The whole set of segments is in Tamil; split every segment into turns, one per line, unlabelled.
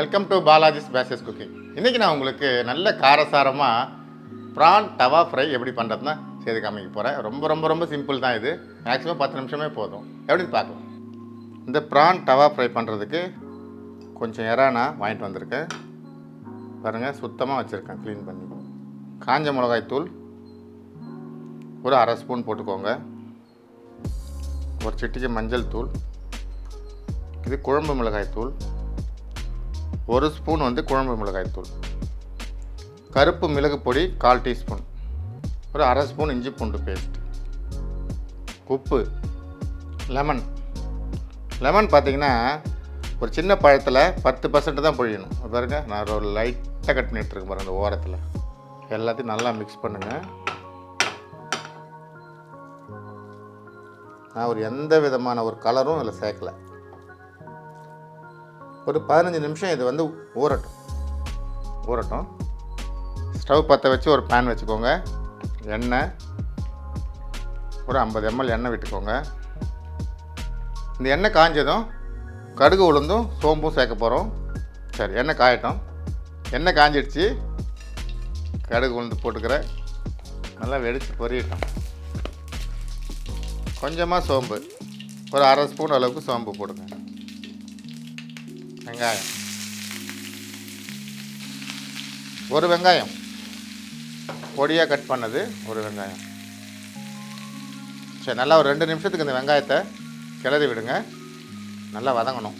Welcome to Balaji's bases cooking இன்றைக்கி நான் உங்களுக்கு நல்ல காரசாரமாக ப்ரான் தவா ஃப்ரை எப்படி பண்ணுறதுனா செய்து காமிக்க போகிறேன் ரொம்ப ரொம்ப ரொம்ப சிம்பிள் தான் இது. மேக்ஸிமம் பத்து நிமிஷமே போதும். எப்படின்னு பார்க்கலாம். இந்த ப்ரான் தவா ஃப்ரை பண்ணுறதுக்கு கொஞ்சம் இறா நான் வாங்கிட்டு வந்திருக்கேன். பாருங்கள் சுத்தமாக வச்சுருக்கேன் க்ளீன் பண்ணி. காஞ்ச மிளகாய் தூள் ஒரு அரை ஸ்பூன் போட்டுக்கோங்க. ஒரு சிட்டிக்கு மஞ்சள் தூள். இது குழம்பு மிளகாய் தூள். ஒரு ஸ்பூன் வந்து குழம்பு மிளகாய் தூள். கருப்பு மிளகு பொடி கால் டீஸ்பூன். ஒரு அரை ஸ்பூன் இஞ்சி பூண்டு பேஸ்ட். உப்பு லெமன். லெமன் பார்த்தீங்கன்னா ஒரு சின்ன பழத்தில் பத்து பர்சன்ட் தான் பொழியணும். பாருங்க நான் ஒரு லைட்டாக கட் பண்ணிட்டு பாருங்கள் அந்த ஓரத்தில். எல்லாத்தையும் நல்லா மிக்ஸ் பண்ணுங்கள் நான் ஒரு எந்த விதமான ஒரு கலரும் இதில் சேர்க்கலை. ஒரு பதினஞ்சு நிமிஷம் இது வந்து ஊறட்டும். ஊறட்டும். ஸ்டவ் பற்ற வச்சு ஒரு பேன் வச்சுக்கோங்க. எண்ணெய். ஒரு ஐம்பது எம்எல் எண்ணெய் விட்டுக்கோங்க. இந்த எண்ணெய் காஞ்சதும் கடுகு உளுந்தும் சோம்பும் சேர்க்க போகிறோம் சரி எண்ணெய் காயட்டும். எண்ணெய் காஞ்சிடுச்சு. கடுகு உளுந்து போட்டுக்கிறேன். நல்லா வெடித்து பொரியட்டும். கொஞ்சமாக சோம்பு. ஒரு அரை ஸ்பூன் அளவுக்கு சோம்பு போடுங்க. வெங்காயம். ஒரு வெங்காயம். பொடியாக கட் பண்ணது ஒரு வெங்காயம். சரி நல்லா ஒரு ரெண்டு நிமிஷத்துக்கு இந்த வெங்காயத்தை கிளறி விடுங்க. நல்லா வதங்கணும்.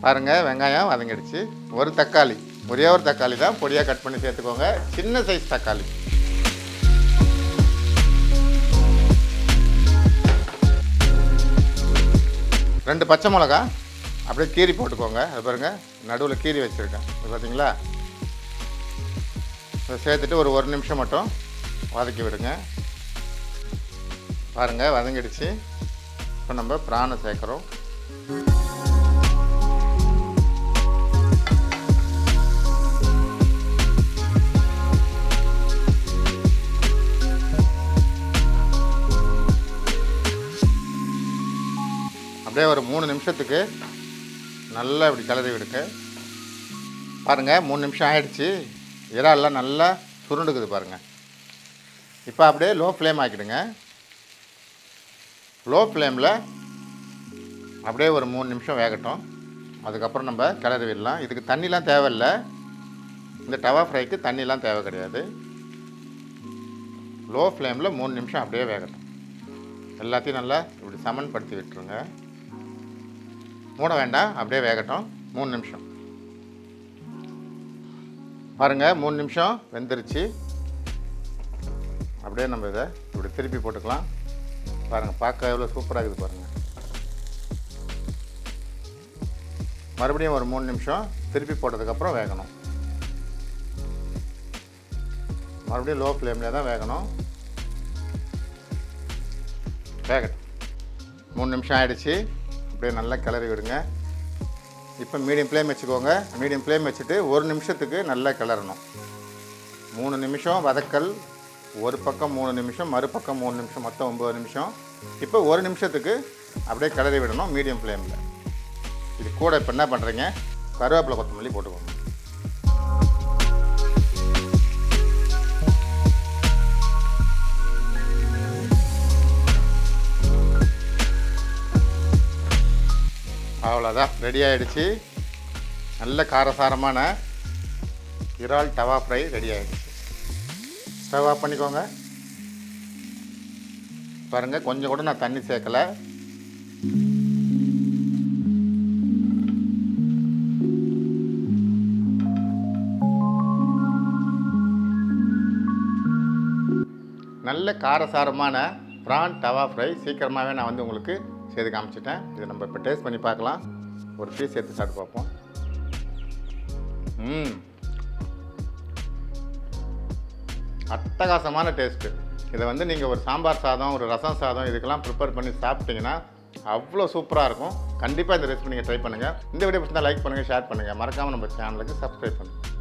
பாருங்கள் வெங்காயம் வதங்கிடுச்சு. ஒரு தக்காளி. ஒரே ஒரு தக்காளி தான். பொடியாக கட் பண்ணி சேர்த்துக்கோங்க. சின்ன சைஸ் தக்காளி. ரெண்டு பச்சை மிளகா. அப்படியே கீரி போட்டுக்கோங்க. அது பாருங்கள் நடுவில் கீரி வச்சுருக்கேன். இது பார்த்தீங்களா இதை சேர்த்துட்டு ஒரு ஒரு நிமிஷம் மட்டும் வதக்கி விடுங்க. பாருங்கள் வதங்கிடுச்சு. இப்போ நம்ம பிராணம் சேர்க்குறோம். அப்படியே ஒரு மூணு நிமிஷத்துக்கு நல்லா இப்படி கிளறி விடுங்க. பாருங்கள் மூணு நிமிஷம் ஆகிடுச்சி இறால்லாம் நல்லா சுருண்டுக்குது பாருங்கள் இப்போ அப்படியே லோ ஃப்ளேம் ஆக்கிடுங்க. லோ ஃப்ளேமில் அப்படியே ஒரு மூணு நிமிஷம் வேகட்டும். அதுக்கப்புறம் நம்ம கிளறி விடலாம். இதுக்கு தண்ணிலாம் தேவையில்லை. இந்த டவா ஃப்ரைக்கு தண்ணிலாம் தேவை கிடையாது. லோ ஃப்ளேமில் மூணு நிமிஷம் அப்படியே வேகட்டும். எல்லாத்தையும் நல்லா இப்படி சமன்படுத்தி விட்டுருங்க. மூட வேண்டாம் அப்படியே வேகட்டும். மூணு நிமிஷம். பாருங்கள் மூணு நிமிஷம் வெந்துருச்சு. அப்படியே நம்ம இதை இப்படி திருப்பி போட்டுக்கலாம். பாருங்கள் பார்க்க எவ்வளோ சூப்பராக இருக்குது பாருங்கள் மறுபடியும் ஒரு மூணு நிமிஷம் திருப்பி போட்டதுக்கப்புறம் வேகணும். மறுபடியும் லோ ஃப்ளேமில் தான் வேகணும். வேகட்டும். மூணு நிமிஷம் ஆயிடுச்சு. அப்படியே நல்லா கிளறி விடுங்க. இப்போ மீடியம் ஃப்ளேம் வச்சுக்கோங்க. மீடியம் ஃப்ளேம் வச்சுட்டு ஒரு நிமிஷத்துக்கு நல்லா கிளறணும். மூணு நிமிஷம் வதக்கல் ஒரு பக்கம் மூணு நிமிஷம் மறுபக்கம் மூணு நிமிஷம் மொத்தம் ஒம்பது நிமிஷம். இப்போ ஒரு நிமிஷத்துக்கு அப்படியே கிளறி விடணும் மீடியம் ஃப்ளேமில். இது கூட இப்போ என்ன பண்ணுறீங்க கருவேப்பிலை கொத்தமல்லி போட்டுக்கோங்க. அவ்வளோதான் ரெடி ஆகிடுச்சு நல்ல காரசாரமான இறால் டவா ஃப்ரை ரெடி ஆகிடுச்சு ஸ்டவ் ஆஃப் பண்ணிக்கோங்க. பாருங்கள் கொஞ்சம் கூட நான் தண்ணி சேர்க்கலை. நல்ல காரசாரமான ப்ரான் டவா ஃப்ரை சீக்கிரமாகவே நான் வந்து உங்களுக்கு செய்து காமிச்சிட்டேன். இதை நம்ம இப்போ டேஸ்ட் பண்ணி பார்க்கலாம். ஒரு பீஸ் எடுத்து சாப்பிட்டு பார்ப்போம். ம். அட்டகாசமான டேஸ்ட்டு இதை வந்து நீங்கள் ஒரு சாம்பார் சாதம் ஒரு ரசம் சாதம் இதுக்கெல்லாம் ப்ரிப்பேர் பண்ணி சாப்பிட்டீங்கன்னா அவ்வளோ சூப்பராக இருக்கும். கண்டிப்பாக இந்த ரெசிபி நீங்கள் ட்ரை பண்ணுங்கள் இந்த வீடியோ பிடிச்சா லைக் பண்ணுங்கள் ஷேர் பண்ணுங்கள் மறக்காமல் நம்ம சேனலுக்கு சப்ஸ்கிரைப் பண்ணுங்கள்